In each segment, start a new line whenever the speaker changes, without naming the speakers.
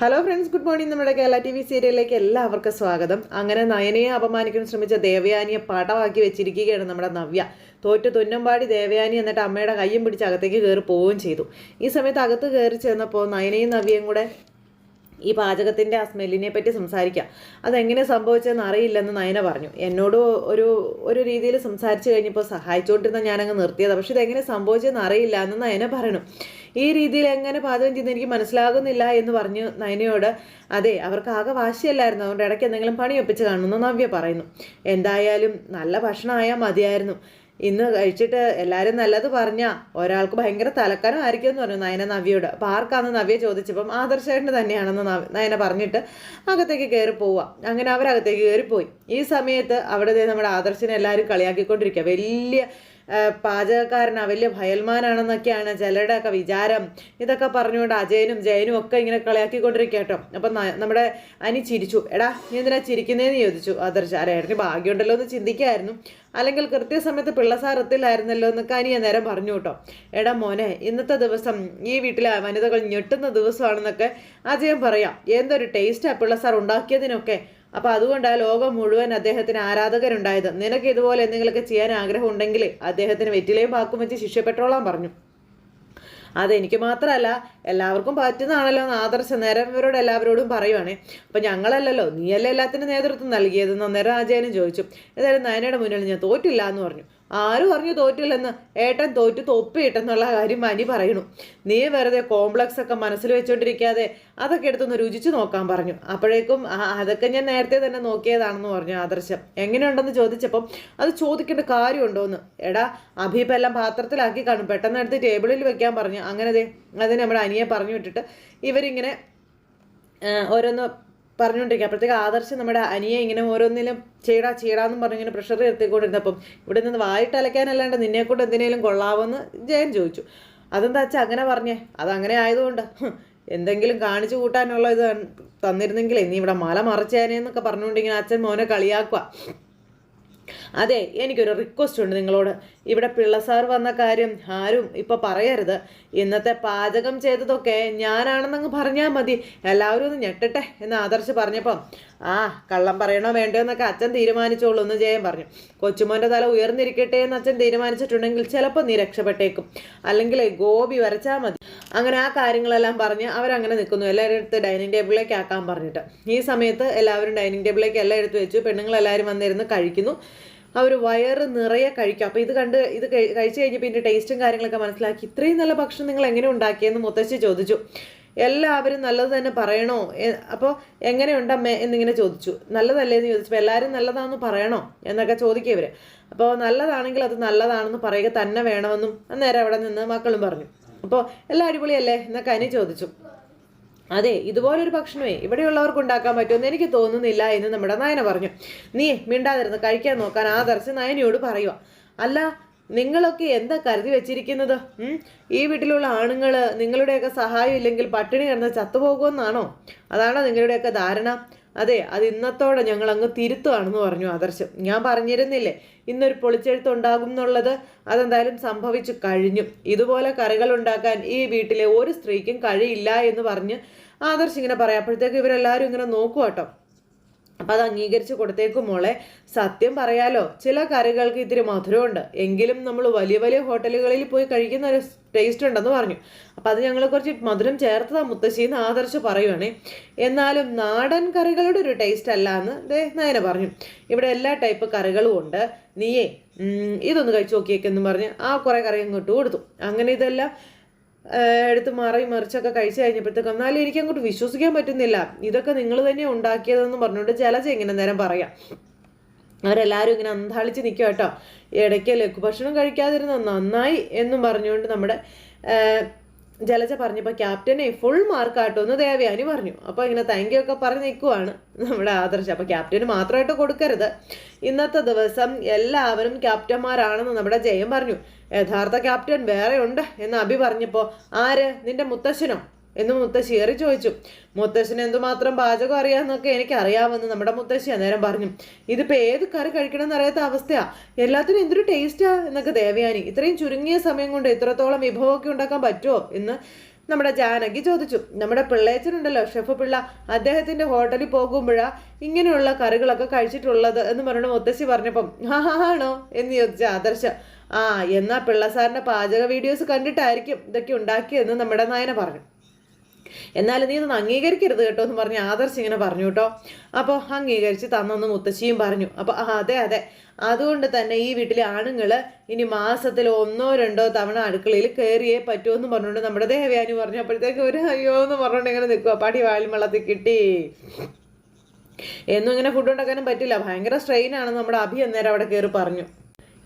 Hello friends good morning നമ്മുടെ Kerala T V സീരിയലിലേക്ക് എല്ലാവർക്കും സ്വാഗതം. അങ്ങനെ നയനയെ അപമാനിക്കാൻ ശ്രമിച്ച ദേവയാനിയെ പടമാക്കി വെച്ചിരിക്കുകയാണ് നമ്മുടെ നവ്യ. തോറ്റ് തുന്നമ്പാടി ദേവയാനി എന്നിട്ട് അമ്മയുടെ കയ്യും പിടിച്ച് അകത്തേക്ക് കയറി പോവുകയും ചെയ്തു. ഈ സമയത്ത് അകത്ത് കയറി ചെന്നപ്പോൾ നയനയും നവ്യയും കൂടെ ഈ പാചകത്തിന്റെ ആ സ്മെല്ലിനെ പറ്റി സംസാരിക്കാം. അതെങ്ങനെ സംഭവിച്ചതെന്ന് അറിയില്ലെന്ന് നയന പറഞ്ഞു. എന്നോട് ഒരു ഒരു രീതിയിൽ സംസാരിച്ചു കഴിഞ്ഞപ്പോൾ സഹായിച്ചുകൊണ്ടിരുന്ന ഞാനങ്ങ് നിർത്തിയതാണ് പക്ഷേ ഇതെങ്ങനെ സംഭവിച്ചതെന്ന് അറിയില്ല എന്ന് നയന പറയണം ഈ രീതിയിൽ എങ്ങനെ പാചകം ചെയ്യുന്ന എനിക്ക് മനസ്സിലാകുന്നില്ല എന്ന് പറഞ്ഞു നയനയോട് അതെ അവർക്ക് ആകെ വാശിയല്ലായിരുന്നു. അതുകൊണ്ട് ഇടയ്ക്ക് എന്തെങ്കിലും പണി ഒപ്പിച്ച് കാണുന്നു നവ്യ പറയുന്നു. എന്തായാലും നല്ല ഭക്ഷണമായാൽ മതിയായിരുന്നു. ഇന്ന് കഴിച്ചിട്ട് എല്ലാവരും നല്ലത് പറഞ്ഞാൽ ഒരാൾക്ക് ഭയങ്കര തലക്കനം ആയിരിക്കും എന്ന് പറഞ്ഞു നയന നവ്യയോട്. അപ്പോൾ ആർക്കാന്ന് നവ്യ ചോദിച്ചപ്പം ആദർശേട്ടന് തന്നെയാണെന്ന് നയന പറഞ്ഞിട്ട് അകത്തേക്ക് കയറി പോവുക അങ്ങനെ അവരകത്തേക്ക് കയറിപ്പോയി. ഈ സമയത്ത് അവിടെ നമ്മുടെ ആദർശിനെ എല്ലാവരും കളിയാക്കിക്കൊണ്ടിരിക്കുക വലിയ പാചകക്കാരനാ വലിയ ഭയൽമാനാണെന്നൊക്കെയാണ് ചിലരുടെയൊക്കെ വിചാരം. ഇതൊക്കെ പറഞ്ഞുകൊണ്ട് അജയനും ജയനും ഒക്കെ ഇങ്ങനെ കളിയാക്കിക്കൊണ്ടിരിക്കുക കേട്ടോ. അപ്പം നമ്മുടെ അനി ചിരിച്ചു. എടാ നീ എന്തിനാ ചിരിക്കുന്നതെന്ന് ചോദിച്ചു. ആദർശ ആരായിരുന്നു ഭാഗ്യമുണ്ടല്ലോ എന്ന് ചിന്തിക്കായിരുന്നു. അല്ലെങ്കിൽ കൃത്യസമയത്ത് പിള്ളസാർ എത്തില്ലായിരുന്നല്ലോ എന്നൊക്കെ അനിയ നേരം പറഞ്ഞു കേട്ടോ. എടാ മോനെ ഇന്നത്തെ ദിവസം ഈ വീട്ടിലെ വനിതകൾ ഞെട്ടുന്ന ദിവസമാണെന്നൊക്കെ അജയൻ പറയാം. എന്തൊരു ടേസ്റ്റാ പിള്ളസാർ ഉണ്ടാക്കിയതിനൊക്കെ. അപ്പൊ അതുകൊണ്ടാണ് ലോകം മുഴുവൻ അദ്ദേഹത്തിന് ആരാധകരുണ്ടായത്. നിനക്ക് ഇതുപോലെ എന്തെങ്കിലുമൊക്കെ ചെയ്യാൻ ആഗ്രഹം ഉണ്ടെങ്കിൽ അദ്ദേഹത്തിന് വെറ്റിലയും പാക്കും വെച്ച് ശിക്ഷപ്പെട്ടോളാം പറഞ്ഞു. അതെനിക്ക് മാത്രമല്ല എല്ലാവർക്കും പറ്റുന്നതാണല്ലോ എന്ന് ആദർശ നേരം ഇവരോട് എല്ലാവരോടും പറയുവാണേ. അപ്പം ഞങ്ങളല്ലല്ലോ നീയല്ലേ എല്ലാത്തിനും നേതൃത്വം നൽകിയതെന്ന് അന്നേരം അജയനും ചോദിച്ചു. ഏതായാലും നയനയുടെ മുന്നിൽ ഞാൻ തോറ്റില്ല എന്ന് പറഞ്ഞു. ആരും പറഞ്ഞു തോറ്റില്ലെന്ന് ഏട്ടൻ തോറ്റു തൊപ്പിയിട്ടെന്നുള്ള കാര്യം മനി പറയണു നീ വെറുതെ കോംപ്ലക്സ് ഒക്കെ മനസ്സിൽ വെച്ചോണ്ടിരിക്കാതെ അതൊക്കെ എടുത്തൊന്ന് രുചിച്ചു നോക്കാൻ പറഞ്ഞു. അപ്പോഴേക്കും അതൊക്കെ ഞാൻ നേരത്തെ തന്നെ നോക്കിയതാണെന്ന് പറഞ്ഞു ആദർശം. എങ്ങനെയുണ്ടെന്ന് ചോദിച്ചപ്പം അത് ചോദിക്കേണ്ട കാര്യമുണ്ടോന്ന്. എടാ അഭീപ് എല്ലാം പാത്രത്തിലാക്കി കാണും. പെട്ടെന്ന് എടുത്ത് ടേബിളിൽ വെക്കാൻ പറഞ്ഞു. അങ്ങനെ ദേ അത് നമ്മുടെ അനിയെ പറഞ്ഞു വിട്ടിട്ട് ഇവരിങ്ങനെ ഓരോന്ന് പറഞ്ഞുകൊണ്ടിരിക്കുക. അപ്പോഴത്തേക്ക് ആദർശം നമ്മുടെ അനിയെ ഇങ്ങനെ ഓരോന്നിലും ചെയ്യടാ ചെയ്യടാന്നും പറഞ്ഞ് ഇങ്ങനെ പ്രഷർ എടുത്തിക്കൊണ്ടിരുന്നപ്പം ഇവിടെ നിന്ന് വായിട്ട് അലക്കാനല്ലാണ്ട് നിന്നെക്കൊണ്ട് എന്തിനേലും കൊള്ളാവെന്ന് ജയൻ ചോദിച്ചു. അതെന്താ അച്ഛാ അങ്ങനെ പറഞ്ഞേ? അതങ്ങനെ ആയതുകൊണ്ട് എന്തെങ്കിലും കാണിച്ചു കൂട്ടാനുള്ള ഇത് തന്നിരുന്നെങ്കിലേ നീ ഇവിടെ മല മറച്ചേനേന്നൊക്കെ പറഞ്ഞുകൊണ്ട് ഇങ്ങനെ അച്ഛൻ മോനെ കളിയാക്കുക അതെ എനിക്കൊരു റിക്വസ്റ്റ് ഉണ്ട് നിങ്ങളോട്. ഇവിടെ പിള്ള സാർ വന്ന കാര്യം ആരും ഇപ്പൊ പറയരുത്. ഇന്നത്തെ പാചകം ചെയ്തതൊക്കെ ഞാനാണെന്നങ്ങ് പറഞ്ഞാൽ മതി. എല്ലാവരും ഒന്ന് ഞെട്ടട്ടെ എന്ന് ആദർശ് പറഞ്ഞപ്പം ആ കള്ളം പറയണോ വേണ്ടോ എന്നൊക്കെ അച്ഛൻ തീരുമാനിച്ചോളൂ എന്ന് ജയൻ പറഞ്ഞു. കൊച്ചുമോന്റെ തല ഉയർന്നിരിക്കട്ടെ എന്ന് അച്ഛൻ തീരുമാനിച്ചിട്ടുണ്ടെങ്കിൽ ചിലപ്പോൾ നീ രക്ഷപ്പെട്ടേക്കും. അല്ലെങ്കിൽ ഗോപി വരച്ചാൽ മതി. അങ്ങനെ ആ കാര്യങ്ങളെല്ലാം പറഞ്ഞ് അവരങ്ങനെ നിൽക്കുന്നു. എല്ലാവരും എടുത്ത് ഡൈനിങ് ടേബിളിലേക്ക് ആക്കാൻ പറഞ്ഞിട്ട്. ഈ സമയത്ത് എല്ലാവരും ഡൈനിങ് ടേബിളിലേക്ക് എല്ലാം എടുത്ത് വെച്ചു. പെണ്ണുങ്ങളെല്ലാവരും വന്നിരുന്ന് കഴിക്കുന്നു. അവർ വയറ് നിറയെ കഴിക്കും. അപ്പോൾ ഇത് കണ്ട് ഇത് കഴിച്ചു കഴിഞ്ഞപ്പോൾ ഇതിന്റെ ടേസ്റ്റും കാര്യങ്ങളൊക്കെ മനസ്സിലാക്കി ഇത്രയും നല്ല ഭക്ഷണം നിങ്ങൾ എങ്ങനെ ഉണ്ടാക്കിയെന്ന് മുത്തശ്ശി ചോദിച്ചു. എല്ലാവരും നല്ലത് തന്നെ പറയണോ? അപ്പോൾ എങ്ങനെയുണ്ടമ്മേ എന്നിങ്ങനെ ചോദിച്ചു. നല്ലതല്ലേ എന്ന് ചോദിച്ചപ്പോൾ എല്ലാവരും നല്ലതാണെന്ന് പറയണോ? എന്നൊക്കെ ചോദിക്കുക ഇവർ അപ്പോൾ നല്ലതാണെങ്കിൽ അത് നല്ലതാണെന്ന് പറയുക തന്നെ വേണമെന്നും അന്നേരം അവിടെ നിന്ന് മക്കളും പറഞ്ഞു. അപ്പോൾ എല്ലാം അടിപൊളിയല്ലേ? എന്നൊക്കെ അനി ചോദിച്ചു. അതെ ഇതുപോലൊരു ഭക്ഷണമേ ഇവിടെയുള്ളവർക്ക് ഉണ്ടാക്കാൻ പറ്റുമെന്ന് എനിക്ക് തോന്നുന്നില്ല എന്ന് നമ്മുടെ നയന പറഞ്ഞു. നീ മിണ്ടാതിരുന്ന് കഴിക്കാൻ നോക്കാൻ ആദർശ് നയനയോട് പറയുക അല്ല നിങ്ങളൊക്കെ എന്താ കരുതി വെച്ചിരിക്കുന്നത്? ഈ വീട്ടിലുള്ള ആണുങ്ങൾ നിങ്ങളുടെയൊക്കെ സഹായം ഇല്ലെങ്കിൽ പട്ടിണി കിടന്ന് ചത്തുപോകുമെന്നാണോ? അതാണോ നിങ്ങളുടെയൊക്കെ ധാരണ? അതെ അത് ഇന്നത്തോടെ ഞങ്ങൾ അങ്ങ് തിരുത്തുകയാണെന്ന് പറഞ്ഞു ആദർശം. ഞാൻ പറഞ്ഞിരുന്നില്ലേ ഇന്നൊരു പൊളിച്ചെഴുത്ത് ഉണ്ടാകും എന്നുള്ളത്? അതെന്തായാലും സംഭവിച്ചു കഴിഞ്ഞു. ഇതുപോലെ കറികൾ ഉണ്ടാക്കാൻ ഈ വീട്ടിലെ ഒരു സ്ത്രീക്കും കഴിയില്ല എന്ന് പറഞ്ഞ് ആദർശ് ഇങ്ങനെ പറയാം അപ്പോഴത്തേക്ക് ഇവരെല്ലാവരും ഇങ്ങനെ നോക്കുക കേട്ടോ അപ്പം അത് അംഗീകരിച്ച് കൊടുത്തേക്കും മോളെ. സത്യം പറയാലോ ചില കറികൾക്ക് ഇത്തിരി മധുരമുണ്ട്. എങ്കിലും നമ്മൾ വലിയ വലിയ ഹോട്ടലുകളിൽ പോയി കഴിക്കുന്ന ഒരു ടേസ്റ്റ് ഉണ്ടെന്ന് പറഞ്ഞു. അപ്പം അത് ഞങ്ങൾ കുറച്ച് മധുരം ചേർത്തതാ മുത്തശ്ശിന്ന് ആദർശ് പറയുവാണേ. എന്നാലും നാടൻ കറികളുടെ ഒരു ടേസ്റ്റ് അല്ല എന്ന് ദേ നയന പറഞ്ഞു. ഇവിടെ എല്ലാ ടൈപ്പ് കറികളും ഉണ്ട്. നീയേ ഇതൊന്ന് കഴിച്ചു നോക്കിയേക്കെന്ന് പറഞ്ഞ് ആ കുറേ കറി അങ്ങോട്ട് കൊടുത്തു. അങ്ങനെ ഇതെല്ലാം എടുത്ത് മാറി മറിച്ചൊക്കെ കഴിച്ചു കഴിഞ്ഞപ്പോഴത്തേക്ക് എന്നാലും എനിക്ക് അങ്ങോട്ട് വിശ്വസിക്കാൻ പറ്റുന്നില്ല. ഇതൊക്കെ നിങ്ങൾ തന്നെ ഉണ്ടാക്കിയതെന്ന് പറഞ്ഞുകൊണ്ട് ജലജ ഇങ്ങനെ നേരം പറയാം. അവരെല്ലാവരും ഇങ്ങനെ അന്താളിച്ച് നിൽക്കുക കേട്ടോ. ഇടയ്ക്ക് ലഘുഭക്ഷണം കഴിക്കാതിരുന്ന നന്നായി എന്നും പറഞ്ഞുകൊണ്ട് നമ്മുടെ ജലജ പറഞ്ഞപ്പോൾ ക്യാപ്റ്റനെ ഫുൾ മാർക്ക് ആട്ടോ എന്ന് ദേവയാനി പറഞ്ഞു. അപ്പോൾ ഇങ്ങനെ താങ്ക് യു ഒക്കെ പറഞ്ഞ് നിൽക്കുവാണ് നമ്മുടെ ആദർശം. അപ്പോൾ ക്യാപ്റ്റന് മാത്രമായിട്ട് കൊടുക്കരുത്. ഇന്നത്തെ ദിവസം എല്ലാവരും ക്യാപ്റ്റന്മാരാണെന്ന് നമ്മുടെ ജയം പറഞ്ഞു. യഥാർത്ഥ ക്യാപ്റ്റൻ വേറെ ഉണ്ട് എന്ന് അഭി പറഞ്ഞപ്പോൾ ആര്? നിന്റെ മുത്തശ്ശനോ? എന്ന് മുത്തശ്ശി ഏറി ചോദിച്ചു. മുത്തശ്ശന് എന്തുമാത്രം പാചകം അറിയാമെന്നൊക്കെ എനിക്ക് അറിയാമെന്ന് നമ്മുടെ മുത്തശ്ശി അന്നേരം പറഞ്ഞു. ഇതിപ്പോൾ ഏത് കറി കഴിക്കണമെന്ന് അറിയാത്ത അവസ്ഥയാ. എല്ലാത്തിനും എന്തൊരു ടേസ്റ്റാ എന്നൊക്കെ ദേവയാനി. ഇത്രയും ചുരുങ്ങിയ സമയം കൊണ്ട് ഇത്രത്തോളം വിഭവമൊക്കെ ഉണ്ടാക്കാൻ പറ്റുമോ എന്ന് നമ്മുടെ ജാനകി ചോദിച്ചു. നമ്മുടെ പിള്ളേച്ചനുണ്ടല്ലോ ഷെഫ് പിള്ള. അദ്ദേഹത്തിന്റെ ഹോട്ടലിൽ പോകുമ്പോഴാ ഇങ്ങനെയുള്ള കറികളൊക്കെ കഴിച്ചിട്ടുള്ളത് എന്ന് പറഞ്ഞു മുത്തശ്ശി പറഞ്ഞപ്പം "ആ, ആണോ? എന്ന് ചോദിച്ച ആദർശ. ആ എന്നാ പിള്ളസാറിന്റെ പാചക വീഡിയോസ് കണ്ടിട്ടായിരിക്കും ഇതൊക്കെ ഉണ്ടാക്കിയതെന്ന് നമ്മുടെ നായന പറഞ്ഞു. എന്നാലും നീ ഇതൊന്ന് അംഗീകരിക്കരുത് കേട്ടോ എന്ന് പറഞ്ഞ് ആദർശ് ഇങ്ങനെ പറഞ്ഞു കേട്ടോ. അപ്പോൾ അംഗീകരിച്ച് തന്നെന്ന് മുത്തശ്ശിയും പറഞ്ഞു. അപ്പോൾ അതെ അതെ. അതുകൊണ്ട് തന്നെ ഈ വീട്ടിലെ ആണുങ്ങൾ ഇനി മാസത്തിൽ ഒന്നോ രണ്ടോ തവണ അടുക്കളയിൽ കയറിയേ പറ്റുമെന്ന് പറഞ്ഞുകൊണ്ട് നമ്മുടെ ദേവയാനി പറഞ്ഞു. അപ്പോഴത്തേക്ക് ഒരു അയ്യോ എന്ന് പറഞ്ഞുകൊണ്ട് ഇങ്ങനെ നിൽക്കുക പാടി വാലും വെള്ളത്തിൽ കിട്ടി. എന്നും ഇങ്ങനെ ഫുഡ് ഉണ്ടാക്കാനും പറ്റില്ല. ഭയങ്കര സ്ട്രെയിൻ ആണ് നമ്മുടെ അഭി അന്നേരം അവിടെ കയറി പറഞ്ഞു.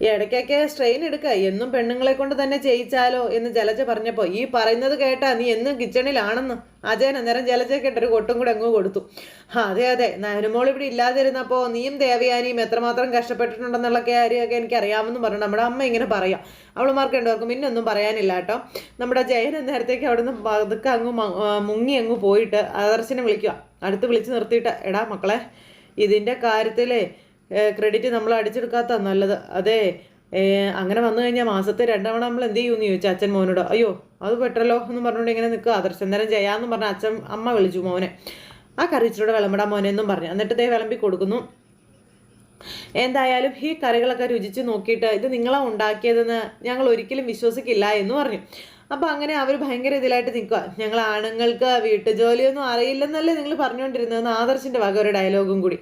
ഇടയ്ക്കൊക്കെ സ്ട്രെയിൻ എടുക്കുക എന്നും പെണ്ണുങ്ങളെ കൊണ്ട് തന്നെ ചെയ്യിച്ചാലോ എന്ന് ജലജ പറഞ്ഞപ്പോൾ ഈ പറയുന്നത് കേട്ടാ നീ എന്നും കിച്ചണിലാണെന്ന്. അജയൻ അന്നേരം ജലജ കേട്ടൊരു കൊട്ടും കൂടെ അങ്ങ് കൊടുത്തു. അതെ അതെ. നയനുമോൾ ഇവിടെ ഇല്ലാതിരുന്നപ്പോൾ നീയും ദേവയാനിയും എത്രമാത്രം കഷ്ടപ്പെട്ടിട്ടുണ്ടെന്നുള്ള കാര്യമൊക്കെ എനിക്ക് അറിയാമെന്ന് പറഞ്ഞു നമ്മുടെ അമ്മ ഇങ്ങനെ പറയാം. അവളുമാർക്ക് പിന്നെ ഒന്നും പറയാനില്ല കേട്ടോ. നമ്മുടെ ജയൻ നേരത്തേക്ക് അവിടുന്ന് പതുക്കെ അങ്ങ് മുങ്ങി അങ്ങ് പോയിട്ട് ആദർശനെ വിളിക്കുക അടുത്ത് വിളിച്ച് നിർത്തിയിട്ട് എടാ മക്കളെ ഇതിന്റെ കാര്യത്തിലേ ക്രെഡിറ്റ് നമ്മൾ അടിച്ചെടുക്കാത്ത നല്ലത്. അതെ അങ്ങനെ വന്നു കഴിഞ്ഞാൽ മാസത്തെ രണ്ടവണ നമ്മൾ എന്ത് ചെയ്യുമെന്ന് ചോദിച്ചു അച്ഛൻ മോനോട് അയ്യോ അത് പെട്ടല്ലോ എന്ന് പറഞ്ഞുകൊണ്ട് ഇങ്ങനെ നിൽക്കുക. നേരം ചെയ്യാമെന്ന് പറഞ്ഞ അച്ഛൻ അമ്മ വിളിച്ചു മോനെ. ആ കറിച്ചിലൂടെ വിളമ്പിടാൻ മോനെ എന്നും പറഞ്ഞു. എന്നിട്ട് ദേ വിളമ്പി കൊടുക്കുന്നു. എന്തായാലും ഈ കറികളൊക്കെ രുചിച്ച് നോക്കിയിട്ട് ഇത് നിങ്ങളാ ഉണ്ടാക്കിയതെന്ന് ഞങ്ങൾ ഒരിക്കലും വിശ്വസിക്കില്ല എന്ന് പറഞ്ഞു. അപ്പോൾ അങ്ങനെ അവർ ഭയങ്കര ഇതിലായിട്ട് നിൽക്കുക. ഞങ്ങൾ ആണുങ്ങൾക്ക് വീട്ടുജോലിയൊന്നും അറിയില്ലെന്നല്ലേ നിങ്ങൾ പറഞ്ഞുകൊണ്ടിരുന്നതെന്ന് ആദർശിന്റെ വക ഒരു ഡയലോഗും കൂടി.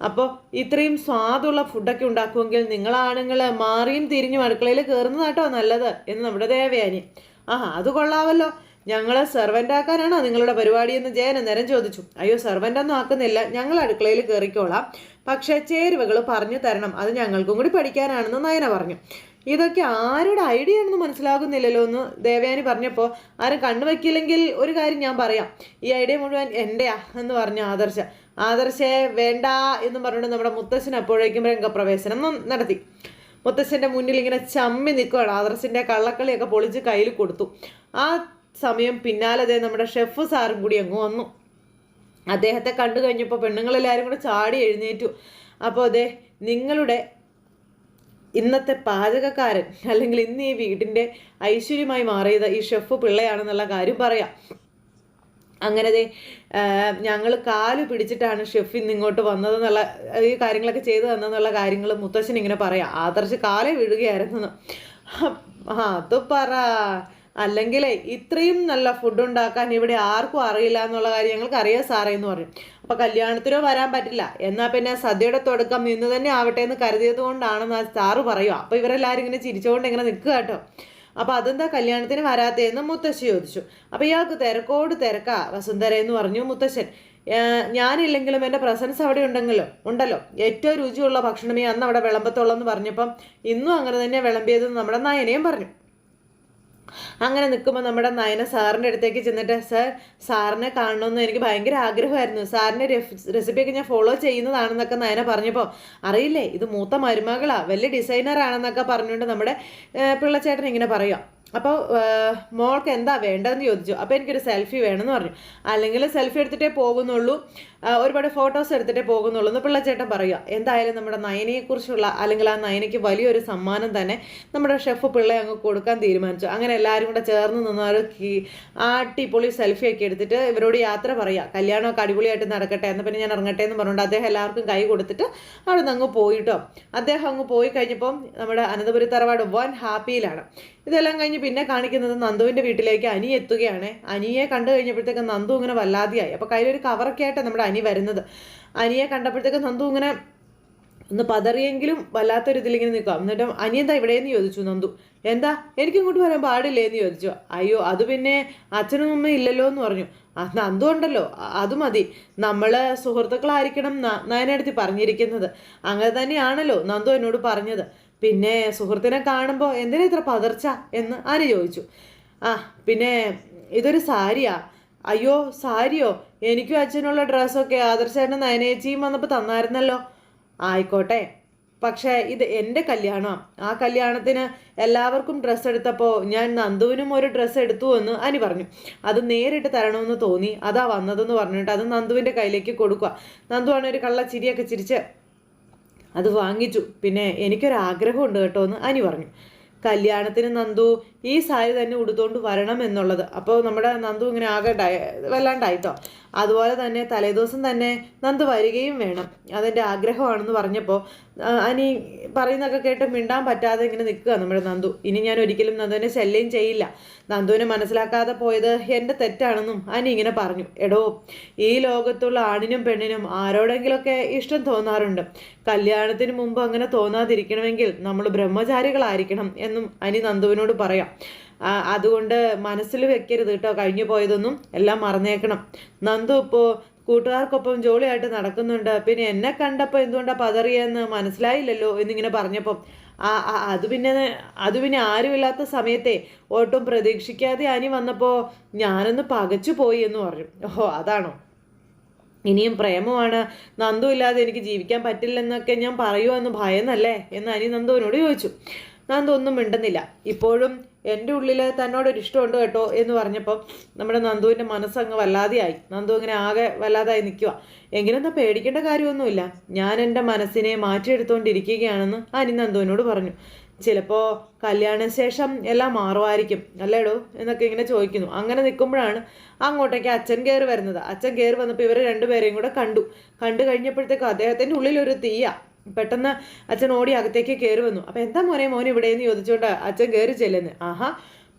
അപ്പോൾ ഇത്രയും സ്വാദുള്ള ഫുഡൊക്കെ ഉണ്ടാക്കുമെങ്കിൽ നിങ്ങളാണുങ്ങൾ മാറിയും തിരിഞ്ഞും അടുക്കളയിൽ കയറുന്നതാട്ടോ നല്ലത് എന്ന് നമ്മുടെ ദേവയാനി. ആ അത് കൊള്ളാവല്ലോ. ഞങ്ങളെ സെർവന്റ് ആക്കാനാണോ നിങ്ങളുടെ പരിപാടി എന്ന് ജയൻ നേരം ചോദിച്ചു. അയ്യോ സെർവന്റ് ഒന്നും ആക്കുന്നില്ല. ഞങ്ങൾ അടുക്കളയിൽ കയറിക്കോളാം പക്ഷേ ചേരുവകൾ പറഞ്ഞു തരണം. അത് ഞങ്ങൾക്കും കൂടി പഠിക്കാനാണെന്ന് നയന പറഞ്ഞു. ഇതൊക്കെ ആരുടെ ഐഡിയ ആണെന്ന് മനസ്സിലാകുന്നില്ലല്ലോ എന്ന് ദേവയാനി പറഞ്ഞപ്പോൾ ആരും കണ്ണുവെക്കില്ലെങ്കിൽ ഒരു കാര്യം ഞാൻ പറയാം. ഈ ഐഡിയ മുഴുവൻ എന്റെയാ എന്ന് പറഞ്ഞു ആദർശ. ആദർശേ വേണ്ട എന്ന് പറഞ്ഞുകൊണ്ട് നമ്മുടെ മുത്തശ്ശൻ അപ്പോഴേക്കും രംഗപ്രവേശനം നടത്തി. മുത്തശ്ശന്റെ മുന്നിൽ ഇങ്ങനെ ചമ്മി നിൽക്കുകയാണ് ആദർശിന്റെ കള്ളക്കളിയൊക്കെ പൊളിച്ച് കയ്യിൽ കൊടുത്തു. ആ സമയം പിന്നാലെ അതേ നമ്മുടെ ഷെഫ് സാറും കൂടി അങ്ങ് വന്നു. അദ്ദേഹത്തെ കണ്ടു കഴിഞ്ഞപ്പോൾ പെണ്ണുങ്ങളെല്ലാവരും കൂടെ ചാടി എഴുന്നേറ്റു. അപ്പോൾ അതെ നിങ്ങളുടെ ഇന്നത്തെ പാചകക്കാരൻ അല്ലെങ്കിൽ ഇന്ന് ഈ വീടിന്റെ ഐശ്വര്യമായി മാറിയത് ഈ ഷെഫ് പിള്ളയാണെന്നുള്ള കാര്യം പറയാം. അങ്ങനെ ഞങ്ങൾ കാൽ പിടിച്ചിട്ടാണ് ഷെഫ് ഇന്ന് ഇങ്ങോട്ട് വന്നതെന്നുള്ള ഈ കാര്യങ്ങളൊക്കെ ചെയ്തു തന്നെന്നുള്ള കാര്യങ്ങൾ മുത്തശ്ശൻ ഇങ്ങനെ പറയാം. ആദർശ് കാലേ വിടുകയായിരുന്നു ആ അത് പറ. അല്ലെങ്കിൽ ഇത്രയും നല്ല ഫുഡ് ഉണ്ടാക്കാൻ ഇവിടെ ആർക്കും അറിയില്ല എന്നുള്ള കാര്യം ഞങ്ങൾക്ക് അറിയാം സാറേ എന്ന് പറഞ്ഞു അപ്പോൾ കല്യാണത്തിനോ വരാൻ പറ്റില്ല. എന്നാ പിന്നെ സദ്യയുടെ തുടക്കം ഇന്ന് തന്നെ ആവട്ടെ എന്ന് കരുതിയത് കൊണ്ടാണെന്ന് ആ സാറ് പറയുക അപ്പോൾ ഇവരെല്ലാരും ഇങ്ങനെ ചിരിച്ചുകൊണ്ട് ഇങ്ങനെ നിൽക്കുക കേട്ടോ. അപ്പോൾ അതെന്താ കല്യാണത്തിന് വരാത്തതെന്ന് മുത്തശ്ശി ചോദിച്ചു. അപ്പോൾ ഇയാൾക്ക് തിരക്കോട് തിരക്കാ വസുന്ധര എന്ന് പറഞ്ഞു മുത്തശ്ശൻ. ഞാനില്ലെങ്കിലും എന്റെ പ്രസൻസ് അവിടെ ഉണ്ടെങ്കിലോ? ഉണ്ടല്ലോ. ഏറ്റവും രുചിയുള്ള ഭക്ഷണമേ അന്ന് അവിടെ വിളമ്പത്തുള്ളൂ എന്ന് പറഞ്ഞപ്പം ഇന്നും അങ്ങനെ തന്നെ വിളമ്പിയതെന്ന് നമ്മുടെ നയനയും പറഞ്ഞു. അങ്ങനെ നിൽക്കുമ്പോൾ നമ്മുടെ നയന സാറിന്റെ അടുത്തേക്ക് ചെന്നിട്ട് സാർ സാറിനെ കാണണമെന്ന് എനിക്ക് ഭയങ്കര ആഗ്രഹമായിരുന്നു. സാറിന്റെ റെസിപ്പിയൊക്കെ ഞാൻ ഫോളോ ചെയ്യുന്നതാണെന്നൊക്കെ നയന പറഞ്ഞപ്പോൾ അറിയില്ലേ ഇത് മൂത്ത മരുമകളാ വലിയ ഡിസൈനറാണെന്നൊക്കെ പറഞ്ഞുകൊണ്ട് നമ്മുടെ പിള്ളച്ചേട്ടൻ ഇങ്ങനെ പറയാം. അപ്പോൾ മോൾക്ക് എന്താ വേണ്ടതെന്ന് ചോദിച്ചു. അപ്പോൾ എനിക്കൊരു സെൽഫി വേണമെന്ന് പറഞ്ഞു. അല്ലെങ്കിൽ സെൽഫി എടുത്തിട്ടേ പോകുന്നുള്ളൂ. ഒരുപാട് ഫോട്ടോസ് എടുത്തിട്ടേ പോകുന്നുള്ളൂ എന്ന് പിള്ളച്ചേട്ടൻ പറയുക. എന്തായാലും നമ്മുടെ നയനയെക്കുറിച്ചുള്ള അല്ലെങ്കിൽ ആ നയനയ്ക്ക് വലിയൊരു സമ്മാനം തന്നെ നമ്മുടെ ഷെഫ് പിള്ളയെ അങ്ങ് കൊടുക്കാൻ തീരുമാനിച്ചു. അങ്ങനെ എല്ലാവരും കൂടെ ചേർന്ന് നിന്നാൽ ആട്ടിപ്പൊളി സെൽഫിയൊക്കെ എടുത്തിട്ട് ഇവരോട് യാത്ര പറയുക. കല്യാണമൊക്കെ അടിപൊളിയായിട്ട് നടക്കട്ടെ എന്ന് പിന്നെ ഞാൻ ഇറങ്ങട്ടെ എന്ന് പറഞ്ഞുകൊണ്ട് അദ്ദേഹം എല്ലാവർക്കും കൈ കൊടുത്തിട്ട് അവിടെ നിന്ന് അങ്ങ് പോയിട്ടോ അദ്ദേഹം അങ്ങ് പോയി കഴിഞ്ഞപ്പം നമ്മുടെ അനന്തപുരി തറവാട് വൺ ഹാപ്പിയിലാണ്. ഇതെല്ലാം കഴിഞ്ഞ് പിന്നെ കാണിക്കുന്നത് നന്ദുവിന്റെ വീട്ടിലേക്ക് അനി എത്തുകയാണ്. അനിയെ കണ്ടു കഴിഞ്ഞപ്പോഴത്തേക്ക് നന്ദു ഇങ്ങനെ വല്ലാതെയായി. അപ്പോൾ കയ്യിലൊരു കവറൊക്കെ ആയിട്ട് നമ്മുടെ അനി വരുന്നത്. അനിയെ കണ്ടപ്പോഴത്തേക്ക് നന്ദു ഇങ്ങനെ ഒന്ന് പതറിയെങ്കിലും വല്ലാത്തൊരു ഇതിലിങ്ങനെ നിൽക്കുക. എന്നിട്ട് അനിയെന്താ ഇവിടെയെന്ന് ചോദിച്ചു നന്ദു. എന്താ? എനിക്ക് ഇങ്ങോട്ട് വരാൻ പാടില്ലേ എന്ന് ചോദിച്ചു. അയ്യോ അത് പിന്നെ അച്ഛനും അമ്മയും ഇല്ലല്ലോ എന്ന് പറഞ്ഞു. നന്ദു ഉണ്ടല്ലോ. അത് മതി. നമ്മൾ സുഹൃത്തുക്കളായിരിക്കണം നയനടുത്ത് പറഞ്ഞിരിക്കുന്നത്. അങ്ങനെ തന്നെയാണല്ലോ നന്ദു എന്നോട് പറഞ്ഞത്. പിന്നെ സുഹൃത്തിനെ കാണുമ്പോൾ എന്തിനാ ഇത്ര പതർച്ച? എന്ന് ആര് ചോദിച്ചു. ആ പിന്നെ ഇതൊരു സാരിയാ. അയ്യോ സാരിയോ? എനിക്കും അച്ഛനുള്ള ഡ്രസ്സൊക്കെ ആദർശേട്ടൻ നയനേച്ചിയും വന്നപ്പോൾ തന്നായിരുന്നല്ലോ. ആയിക്കോട്ടെ. പക്ഷേ ഇത് എന്റെ കല്യാണമാണ് ആ കല്യാണത്തിന് എല്ലാവർക്കും ഡ്രസ്സ് എടുത്തപ്പോൾ ഞാൻ നന്ദുവിനും ഒരു ഡ്രസ്സ് എടുത്തു എന്ന് അനി പറഞ്ഞു. അത് നേരിട്ട് തരണമെന്ന് തോന്നി. അതാ വന്നതെന്ന് പറഞ്ഞിട്ട് അത് നന്ദുവിന്റെ കയ്യിലേക്ക് കൊടുക്കുക നന്ദുവാണ് ഒരു കള്ള ചിരിയൊക്കെ ചിരിച്ച് അത് വാങ്ങിച്ചു. പിന്നെ എനിക്കൊരാഗ്രഹമുണ്ട് കേട്ടോ എന്ന് അനി പറഞ്ഞു. കല്യാണത്തിന് നന്ദു ഈ സാരി തന്നെ ഉടുത്തോണ്ട് വരണം എന്നുള്ളത്. അപ്പോൾ നമ്മുടെ നന്ദു ഇങ്ങനെ ആകെ ഡയ വല്ലാണ്ടായിട്ടോ. അതുപോലെ തന്നെ തലേദിവസം തന്നെ നന്ദു വരികയും വേണം. അതെന്റെ ആഗ്രഹമാണെന്ന് പറഞ്ഞപ്പോൾ അനി പറയുന്നതൊക്കെ കേട്ട് മിണ്ടാൻ പറ്റാതെ ഇങ്ങനെ നിൽക്കുക നമ്മുടെ നന്ദു. ഇനി ഞാൻ ഒരിക്കലും നന്ദുവിനെ ശല്യം ചെയ്യില്ല. നന്ദുവിനെ മനസ്സിലാക്കാതെ പോയത് എന്റെ തെറ്റാണെന്നും അനി ഇങ്ങനെ പറഞ്ഞു. എടോ ഈ ലോകത്തുള്ള ആണിനും പെണ്ണിനും ആരോടെങ്കിലൊക്കെ ഇഷ്ടം തോന്നാറുണ്ട്. കല്യാണത്തിന് മുമ്പ് അങ്ങനെ തോന്നാതിരിക്കണമെങ്കിൽ നമ്മൾ ബ്രഹ്മചാരികളായിരിക്കണം എന്നും അനി നന്ദുവിനോട് പറയാം. അതുകൊണ്ട് മനസ്സിൽ വെക്കരുത് കേട്ടോ. കഴിഞ്ഞു പോയതൊന്നും എല്ലാം മറന്നേക്കണം. നന്ദു ഇപ്പോൾ കൂട്ടുകാർക്കൊപ്പം ജോളിയായിട്ട് നടക്കുന്നുണ്ട്. പിന്നെ എന്നെ കണ്ടപ്പോൾ എന്തുകൊണ്ടാണ് പതറിയെന്ന് മനസ്സിലായില്ലല്ലോ എന്നിങ്ങനെ പറഞ്ഞപ്പം ആ അത് പിന്നെ അത് പിന്നെ ആരുമില്ലാത്ത സമയത്തെ ഒട്ടും പ്രതീക്ഷിക്കാതെ അനി വന്നപ്പോൾ ഞാനൊന്ന് പകച്ചു പോയി എന്ന് പറഞ്ഞു. ഓഹോ അതാണോ? ഇനിയും പ്രേമമാണ്. നന്ദു ഇല്ലാതെ എനിക്ക് ജീവിക്കാൻ പറ്റില്ലെന്നൊക്കെ ഞാൻ പറയുമെന്ന് ഭയന്നല്ലേ? എന്ന് അനി നന്ദുവിനോട് ചോദിച്ചു. നന്ദു ഒന്നും മിണ്ടുന്നില്ല. ഇപ്പോഴും എന്റെ ഉള്ളിൽ തന്നോടൊരു ഇഷ്ടമുണ്ട് കേട്ടോ എന്ന് പറഞ്ഞപ്പം നമ്മുടെ നന്ദുവിന്റെ മനസ്സങ്ങ് വല്ലാതെയായി. നന്ദു അങ്ങനെ ആകെ വല്ലാതായി നിൽക്കുക എങ്ങനെയൊന്നും പേടിക്കേണ്ട കാര്യമൊന്നുമില്ല. ഞാൻ എന്റെ മനസ്സിനെ മാറ്റിയെടുത്തുകൊണ്ടിരിക്കുകയാണെന്ന് അനി നന്ദുവിനോട് പറഞ്ഞു. ചിലപ്പോൾ കല്യാണശേഷം എല്ലാം മാറുമായിരിക്കും അല്ലേടോ? എന്നൊക്കെ ഇങ്ങനെ ചോദിക്കുന്നു. അങ്ങനെ നിൽക്കുമ്പോഴാണ് അങ്ങോട്ടേക്ക് അച്ഛൻ കയറി വരുന്നത്. അച്ഛൻ കയറി വന്നപ്പോൾ ഇവർ രണ്ടുപേരെയും കൂടെ കണ്ടു. കണ്ടു കഴിഞ്ഞപ്പോഴത്തേക്കും അദ്ദേഹത്തിന്റെ ഉള്ളിലൊരു തീയ. പെട്ടെന്ന് അച്ഛൻ ഓടി അകത്തേക്ക് കയറി വന്നു. അപ്പം എന്താ മോനെ മോൻ ഇവിടെയെന്ന് ചോദിച്ചുകൊണ്ട് അച്ഛൻ കയറി ചെല്ലുന്നു? ആഹാ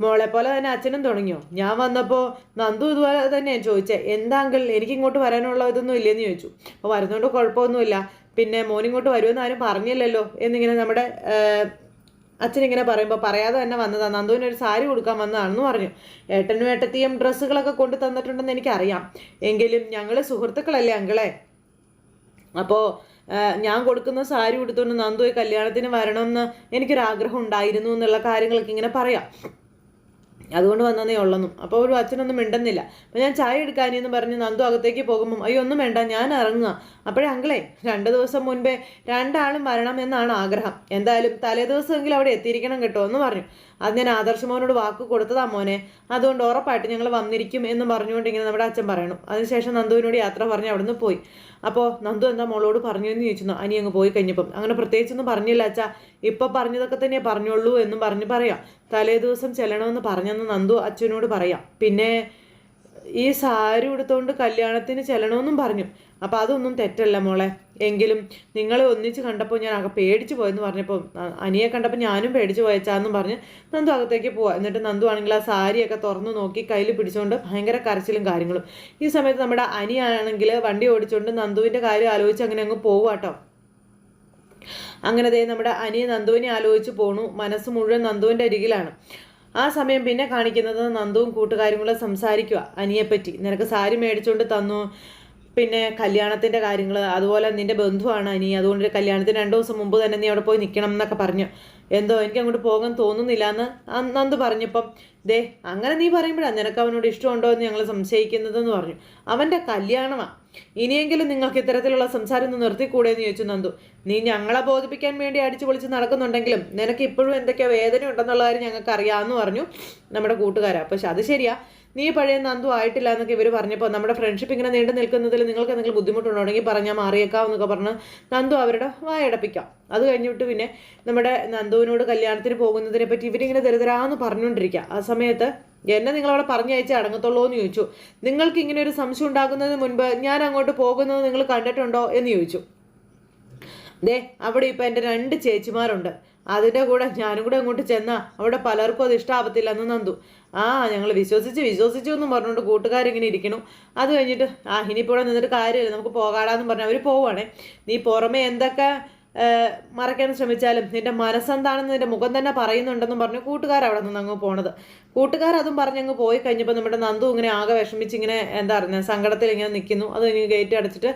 മോളെ പോലെ തന്നെ അച്ഛനും തുടങ്ങിയോ? ഞാൻ വന്നപ്പോൾ നന്ദു ഇതുപോലെ തന്നെയാണ് ചോദിച്ചത് എന്താ അങ്കിൾ എനിക്ക് ഇങ്ങോട്ട് വരാനുള്ള ഇതൊന്നും ഇല്ലെന്ന് ചോദിച്ചു. അപ്പോൾ വരുന്നതുകൊണ്ട് കുഴപ്പമൊന്നുമില്ല. പിന്നെ മോനിങ്ങോട്ട് വരുമെന്ന് ആരും പറഞ്ഞില്ലല്ലോ എന്നിങ്ങനെ നമ്മുടെ അച്ഛൻ ഇങ്ങനെ പറയുമ്പോൾ പറയാതെ തന്നെ വന്നതാണ് നന്ദുവിന് ഒരു സാരി കൊടുക്കാൻ വന്നതാണെന്ന് പറഞ്ഞു. ഏട്ടനും ഏട്ടത്തിയും ഡ്രസ്സുകളൊക്കെ കൊണ്ട് തന്നിട്ടുണ്ടെന്ന് എനിക്കറിയാം. എങ്കിലും ഞങ്ങൾ സുഹൃത്തുക്കളല്ലേ അങ്കിളെ? അപ്പോൾ ഞാൻ കൊടുക്കുന്ന സാരി ഉടുത്തുകൊണ്ട് നന്ദുവെ കല്യാണത്തിന് വരണമെന്ന് എനിക്കൊരാഗ്രഹം ഉണ്ടായിരുന്നു എന്നുള്ള കാര്യങ്ങളൊക്കെ ഇങ്ങനെ പറയാം. അതുകൊണ്ട് വന്നതേ ഉള്ളെന്നും. അപ്പോൾ ഒരു അച്ഛനൊന്നും മിണ്ടുന്നില്ല. അപ്പോൾ ഞാൻ ചായ എടുക്കാനെന്ന് പറഞ്ഞ് നന്ദു അകത്തേക്ക് പോകുമ്പം അയ്യോ ഒന്നും വേണ്ട ഞാൻ ഇറങ്ങുക അപ്പോഴേ അങ്കിളെ രണ്ട് ദിവസം മുൻപേ രണ്ടാളും വരണം എന്നാണ് ആഗ്രഹം. എന്തായാലും തലേ ദിവസമെങ്കിലും അവിടെ എത്തിയിരിക്കണം കേട്ടോ എന്ന് പറഞ്ഞു. അത് ഞാൻ ആദർശ മോനോട് വാക്ക് കൊടുത്തതാ മോനെ. അതുകൊണ്ട് ഉറപ്പായിട്ട് ഞങ്ങൾ വന്നിരിക്കും എന്ന് പറഞ്ഞുകൊണ്ട് ഇങ്ങനെ നമ്മുടെ അച്ഛൻ പറയണം. അതിനുശേഷം നന്ദുവിനോട് യാത്ര പറഞ്ഞ് അവിടുന്ന് പോയി. അപ്പോൾ നന്ദു എന്താ മോളോട് പറഞ്ഞു എന്ന് ചോദിച്ചു. അനി അങ്ങ് പോയി കഴിഞ്ഞപ്പം. അങ്ങനെ പ്രത്യേകിച്ചൊന്നും പറഞ്ഞില്ല അച്ഛാ. ഇപ്പം പറഞ്ഞതൊക്കെ തന്നെ പറഞ്ഞുള്ളൂ എന്നും പറഞ്ഞ് പറയാം. തലേ ദിവസം ചെല്ലണമെന്ന് പറഞ്ഞെന്ന് നന്ദു അച്ഛനോട് പറയാം. പിന്നെ ഈ സാരി ഉടുത്തുകൊണ്ട് കല്യാണത്തിന് ചെല്ലണമെന്നും പറഞ്ഞു. അപ്പോൾ അതൊന്നും തെറ്റല്ല മോളെ. എങ്കിലും നിങ്ങളെ ഒന്നിച്ച് കണ്ടപ്പോൾ ഞാൻ അക പേടിച്ചു പോയെന്ന് പറഞ്ഞപ്പോൾ അനിയെ കണ്ടപ്പോൾ ഞാനും പേടിച്ചു പോയച്ചാന്നും പറഞ്ഞ് നന്ദു അകത്തേക്ക് പോവാ. എന്നിട്ട് നന്ദു ആണെങ്കിൽ ആ സാരിയൊക്കെ തുറന്നു നോക്കി കയ്യിൽ പിടിച്ചുകൊണ്ട് ഭയങ്കര കരച്ചിലും കാര്യങ്ങളും. ഈ സമയത്ത് നമ്മുടെ അനിയാണെങ്കിൽ വണ്ടി ഓടിച്ചുകൊണ്ട് നന്ദുവിന്റെ കാര്യം ആലോചിച്ച് അങ്ങനെ അങ്ങ് പോവാട്ടോ അങ്ങനെ ദേ നമ്മുടെ അനിയ നന്ദുവിനെ ആലോചിച്ച് പോണു. മനസ്സ് മുഴുവൻ നന്ദുവിന്റെ അരികിലാണ്. ആ സമയം പിന്നെ കാണിക്കുന്നത് നന്ദുവും കൂട്ടുകാരും കൂടെ സംസാരിക്കുക അനിയെപ്പറ്റി. നിനക്ക് സാരി മേടിച്ചുകൊണ്ട് തന്നു. പിന്നെ കല്യാണത്തിന്റെ കാര്യങ്ങൾ അതുപോലെ നിന്റെ ബന്ധുവാണ് അനി. അതുകൊണ്ട് കല്യാണത്തിന് രണ്ട് ദിവസം മുമ്പ് തന്നെ നീ അവിടെ പോയി നിൽക്കണം എന്നൊക്കെ പറഞ്ഞു. എന്തോ എനിക്ക് അങ്ങോട്ട് പോകാൻ തോന്നുന്നില്ല എന്ന് നന്ദു പറഞ്ഞപ്പം ദേ അങ്ങനെ നീ പറയുമ്പോഴാണ് നിനക്ക് അവനോട് ഇഷ്ടമുണ്ടോ എന്ന് ഞങ്ങൾ സംശയിക്കുന്നതെന്ന് പറഞ്ഞു. അവന്റെ കല്യാണമാണ് ഇനിയെങ്കിലും നിങ്ങൾക്ക് ഇത്തരത്തിലുള്ള സംസാരം ഒന്ന് നിർത്തിക്കൂടെ എന്ന് ചോദിച്ചു നന്ദു. നീ ഞങ്ങളെ ബോധിപ്പിക്കാൻ വേണ്ടി അടിച്ചു പൊളിച്ച് നടക്കുന്നുണ്ടെങ്കിലും നിനക്ക് ഇപ്പോഴും എന്തൊക്കെയോ വേദന ഉണ്ടെന്നുള്ള കാര്യം ഞങ്ങൾക്ക് അറിയാമെന്ന് പറഞ്ഞു നമ്മുടെ കൂട്ടുകാരാ. പക്ഷെ അത് ശരിയാ. നീ പഴയ നന്ദു ആയിട്ടില്ല എന്നൊക്കെ ഇവർ പറഞ്ഞപ്പോൾ നമ്മുടെ ഫ്രണ്ട്ഷിപ്പ് ഇങ്ങനെ നീണ്ടു നിൽക്കുന്നതിൽ നിങ്ങൾക്ക് എന്തെങ്കിലും ബുദ്ധിമുട്ടുണ്ടെങ്കിൽ പറഞ്ഞാൽ മാറിയേക്കാം എന്നൊക്കെ പറഞ്ഞ് നന്ദു അവരുടെ വായടപ്പിക്കാം അത് കഴിഞ്ഞിട്ട് പിന്നെ നമ്മുടെ നന്ദുവിനോട് കല്യാണത്തിന് പോകുന്നതിനെ പറ്റി ഇവരിങ്ങനെ ദരിദ്രാന്ന് പറഞ്ഞുകൊണ്ടിരിക്കുക. ആ സമയത്ത് എന്നെ നിങ്ങളവിടെ പറഞ്ഞയച്ച് അടങ്ങത്തുള്ളൂ എന്ന് ചോദിച്ചു. നിങ്ങൾക്ക് ഇങ്ങനെ ഒരു സംശയം ഉണ്ടാകുന്നതിന് മുൻപ് ഞാൻ അങ്ങോട്ട് പോകുന്നത് നിങ്ങൾ കണ്ടിട്ടുണ്ടോ എന്ന് ചോദിച്ചു. ദേ അവിടെ ഇപ്പം എന്റെ രണ്ട് ചേച്ചിമാരുണ്ട്. അതിന്റെ കൂടെ ഞാനും കൂടെ അങ്ങോട്ട് ചെന്നാൽ അവിടെ പലർക്കും അത് ഇഷ്ടാവത്തില്ല എന്ന് നന്ദു. ആ ഞങ്ങൾ വിശ്വസിച്ച് വിശ്വസിച്ചു എന്നും പറഞ്ഞുകൊണ്ട് കൂട്ടുകാരിങ്ങനെ ഇരിക്കണു. അത് കഴിഞ്ഞിട്ട് ആ ഇനിയിപ്പോൾ ഇവിടെ നിന്നിട്ട് കാര്യമില്ല നമുക്ക് പോകാടാന്ന് പറഞ്ഞാൽ അവർ പോവാണേ. നീ പുറമെ എന്തൊക്കെ മറയ്ക്കാൻ ശ്രമിച്ചാലും നിന്റെ മനസ്സെന്താണെന്ന് നിന്റെ മുഖം തന്നെ പറയുന്നുണ്ടെന്നും പറഞ്ഞു കൂട്ടുകാർ അവിടെ നിന്ന് അങ്ങ് പോണത്. കൂട്ടുകാർ അതും പറഞ്ഞ് അങ്ങ് പോയി കഴിഞ്ഞപ്പോൾ നമ്മുടെ നന്ദു ഇങ്ങനെ ആകെ വിഷമിച്ച് ഇങ്ങനെ എന്താ പറയുക സങ്കടത്തിൽ ഇങ്ങനെ നിൽക്കുന്നു അത് ഇനി ഗേറ്റ് അടച്ചിട്ട്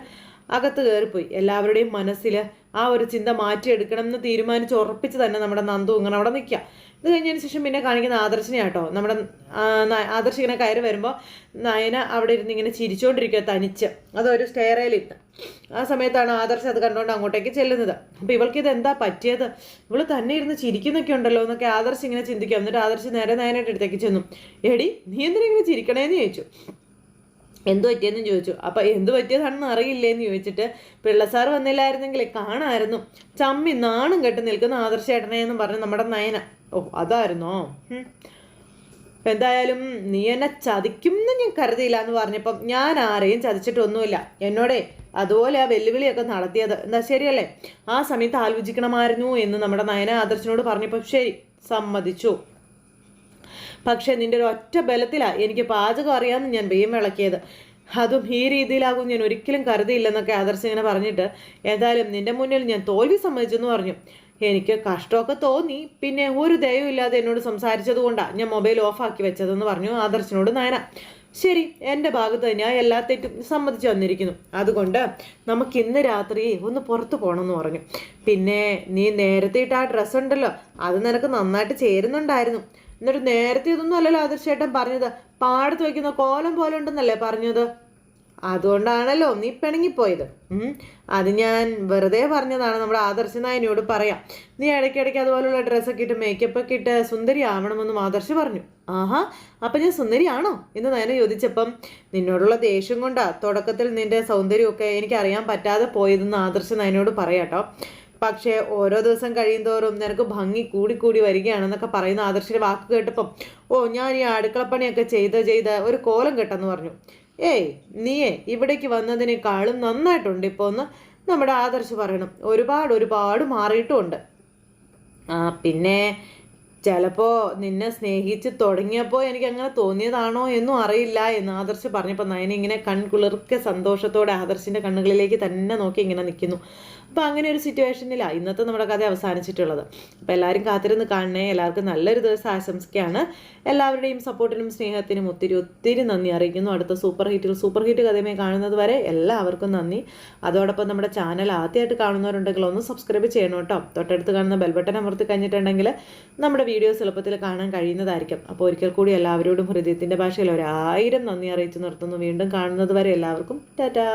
അകത്ത് കയറിപ്പോയി. എല്ലാവരുടെയും മനസ്സിൽ ആ ഒരു ചിന്ത മാറ്റിയെടുക്കണം എന്ന് തീരുമാനിച്ച് ഉറപ്പിച്ച് തന്നെ നമ്മുടെ നന്ദു ഇങ്ങനെ അവിടെ നിൽക്കുക. ഇത് കഴിഞ്ഞതിന് ശേഷം പിന്നെ കാണിക്കുന്ന ആദർശിനെ കേട്ടോ നമ്മുടെ ആദർശ് ഇങ്ങനെ കയറി വരുമ്പോൾ നയന അവിടെ ഇരുന്ന് ഇങ്ങനെ ചിരിച്ചുകൊണ്ടിരിക്കുക തനിച്ച്. അതൊരു സ്റ്റെയറയിലിരുന്ന് ആ സമയത്താണ് ആദർശ് അത് കണ്ടുകൊണ്ട് അങ്ങോട്ടേക്ക് ചെല്ലുന്നത്. അപ്പോൾ ഇവൾക്ക് ഇത് എന്താ പറ്റിയത്? ഇവൾ തന്നെ ഇരുന്ന് ചിരിക്കുന്നൊക്കെ ഉണ്ടല്ലോ എന്നൊക്കെ ആദർശ് ഇങ്ങനെ ചിന്തിക്കുക. എന്നിട്ട് ആദർശ് നേരെ നയനായിട്ട് അടുത്തേക്ക് ചെന്നു. എടി നീ എന്തിനാ ഇങ്ങനെ ചിരിക്കണേന്ന് ചോദിച്ചു. എന്തു പറ്റിയെന്ന് ചോദിച്ചു. അപ്പോൾ എന്തു പറ്റിയതാണെന്ന് അറിയില്ലേന്ന് ചോദിച്ചിട്ട് പിള്ളസാർ വന്നില്ലായിരുന്നെങ്കിൽ കാണായിരുന്നു ചമ്മി നാണും കെട്ട് നിൽക്കുന്ന ആദർശേട്ടനെ എന്ന് പറഞ്ഞ് നമ്മുടെ നയന. ഓ അതായിരുന്നോ? എന്തായാലും നീ എന്നെ ചതിക്കും എന്ന് ഞാൻ കരുതിയില്ല എന്ന് പറഞ്ഞപ്പം ഞാൻ ആരെയും ചതിച്ചിട്ടൊന്നുമില്ല. എന്നോടേ അതുപോലെ ആ വെല്ലുവിളിയൊക്കെ നടത്തിയത്. എന്താ ശരിയല്ലേ? ആ സമയത്ത് ആലോചിക്കണമായിരുന്നു എന്ന് നമ്മുടെ നയന ആദർശനോട് പറഞ്ഞപ്പം ശരി സമ്മതിച്ചു. പക്ഷേ നിന്റെ ഒരു ഒറ്റ ബലത്തിലാണ് എനിക്ക് പാചകം അറിയാമെന്ന് ഞാൻ വീം വിളക്കിയത്. അതും ഈ രീതിയിലാകും ഞാൻ ഒരിക്കലും കരുതിയില്ലെന്നൊക്കെ ആദർശ് ഇങ്ങനെ പറഞ്ഞിട്ട് ഏതായാലും നിന്റെ മുന്നിൽ ഞാൻ തോൽവി സമ്മതിച്ചെന്ന് പറഞ്ഞു. എനിക്ക് കഷ്ടമൊക്കെ തോന്നി. പിന്നെ ഒരു ദയവും ഇല്ലാതെ എന്നോട് സംസാരിച്ചത് കൊണ്ടാണ് ഞാൻ മൊബൈൽ ഓഫാക്കി വെച്ചതെന്ന് പറഞ്ഞു ആദർശിനോട് നയന. ശരി എന്റെ ഭാഗത്ത് ഞാൻ എല്ലാ തെറ്റും സമ്മതിച്ചു വന്നിരിക്കുന്നു. അതുകൊണ്ട് നമുക്ക് ഇന്ന് രാത്രി ഒന്ന് പുറത്ത് പോകണമെന്ന് പറഞ്ഞു. പിന്നെ നീ നേരത്തെ ഇട്ട് ആ ഡ്രസ്സ് ഉണ്ടല്ലോ അത് നിനക്ക് നന്നായിട്ട് ചേരുന്നുണ്ടായിരുന്നു. എന്നിട്ട് നേരത്തെ ഇതൊന്നും അല്ലല്ലോ ആദർശേട്ടൻ പറഞ്ഞത്. പാടത്ത് വയ്ക്കുന്ന കോലം പോലെ ഉണ്ടെന്നല്ലേ പറഞ്ഞത്? അതുകൊണ്ടാണല്ലോ നീ പിണങ്ങിപ്പോയത്. അത് ഞാൻ വെറുതെ പറഞ്ഞതാണ് നമ്മുടെ ആദർശ നായനോട് പറയാം. നീ ഇടയ്ക്കിടയ്ക്ക് അതുപോലുള്ള ഡ്രസ്സൊക്കെ ഇട്ട് മേക്കപ്പ് ഒക്കെ ഇട്ട് സുന്ദരി ആവണമെന്നും ആദർശ് പറഞ്ഞു. ആഹാ അപ്പം ഞാൻ സുന്ദരിയാണോ എന്ന് നയന ചോദിച്ചപ്പം നിന്നോടുള്ള ദേഷ്യം കൊണ്ടാ തുടക്കത്തിൽ നിന്റെ സൗന്ദര്യമൊക്കെ എനിക്കറിയാൻ പറ്റാതെ പോയതെന്ന് ആദർശ നയനോട് പറയാട്ടോ. പക്ഷേ ഓരോ ദിവസം കഴിയുന്തോറും നിനക്ക് ഭംഗി കൂടി കൂടി വരികയാണെന്നൊക്കെ പറയുന്ന ആദർശിന്റെ വാക്ക് കേട്ടപ്പം ഓ ഞാൻ ഈ അടുക്കളപ്പണിയൊക്കെ ചെയ്ത് ചെയ്ത് ഒരു കോലം കെട്ടെന്ന് പറഞ്ഞു. ഏയ് നീയേ ഇവിടേക്ക് വന്നതിനേക്കാളും നന്നായിട്ടുണ്ട് ഇപ്പോൾ ഒന്ന് നമ്മുടെ ആദർശ് പറയണം. ഒരുപാട് ഒരുപാട് മാറിയിട്ടുമുണ്ട്. ആ പിന്നെ ചിലപ്പോൾ നിന്നെ സ്നേഹിച്ച് തുടങ്ങിയപ്പോൾ എനിക്ക് അങ്ങനെ തോന്നിയതാണോ എന്നും അറിയില്ല എന്ന് ആദർശ് പറഞ്ഞപ്പോൾ നയന ഇങ്ങനെ കൺകുളിർക്കെ സന്തോഷത്തോടെ ആദർശിന്റെ കണ്ണുകളിലേക്ക് തന്നെ നോക്കി ഇങ്ങനെ നിൽക്കുന്നു അപ്പോൾ അങ്ങനെ ഒരു സിറ്റുവേഷനിലാണ് ഇന്നത്തെ നമ്മുടെ കഥ അവസാനിച്ചിട്ടുള്ളത്. അപ്പോൾ എല്ലാവരും കാത്തിരുന്ന് കാണണേ. എല്ലാവർക്കും നല്ലൊരു ദിവസം ആശംസിക്കുകയാണ് എല്ലാവരുടെയും സപ്പോർട്ടിനും സ്നേഹത്തിനും ഒത്തിരി ഒത്തിരി നന്ദി അറിയിക്കുന്നു. അടുത്ത സൂപ്പർ ഹിറ്റിൽ സൂപ്പർ ഹിറ്റ് കഥയുമായി കാണുന്നത് വരെ എല്ലാവർക്കും നന്ദി. അതോടൊപ്പം നമ്മുടെ ചാനൽ ആദ്യമായിട്ട് കാണുന്നവരുണ്ടെങ്കിൽ ഒന്ന് സബ്സ്ക്രൈബ് ചെയ്യണം കേട്ടോ. തൊട്ടടുത്ത് കാണുന്ന ബെൽബട്ടൺ അമർത്തി കഴിഞ്ഞിട്ടുണ്ടെങ്കിൽ നമ്മുടെ വീഡിയോസ് എളുപ്പത്തിൽ കാണാൻ കഴിയുന്നതായിരിക്കും. അപ്പോൾ ഒരിക്കൽ കൂടി എല്ലാവരോടും ഹൃദയത്തിന്റെ ഭാഷയിൽ ഒരായിരം നന്ദി അറിയിച്ചു നിർത്തുന്നു. വീണ്ടും കാണുന്നത് വരെ എല്ലാവർക്കും ടാറ്റാ.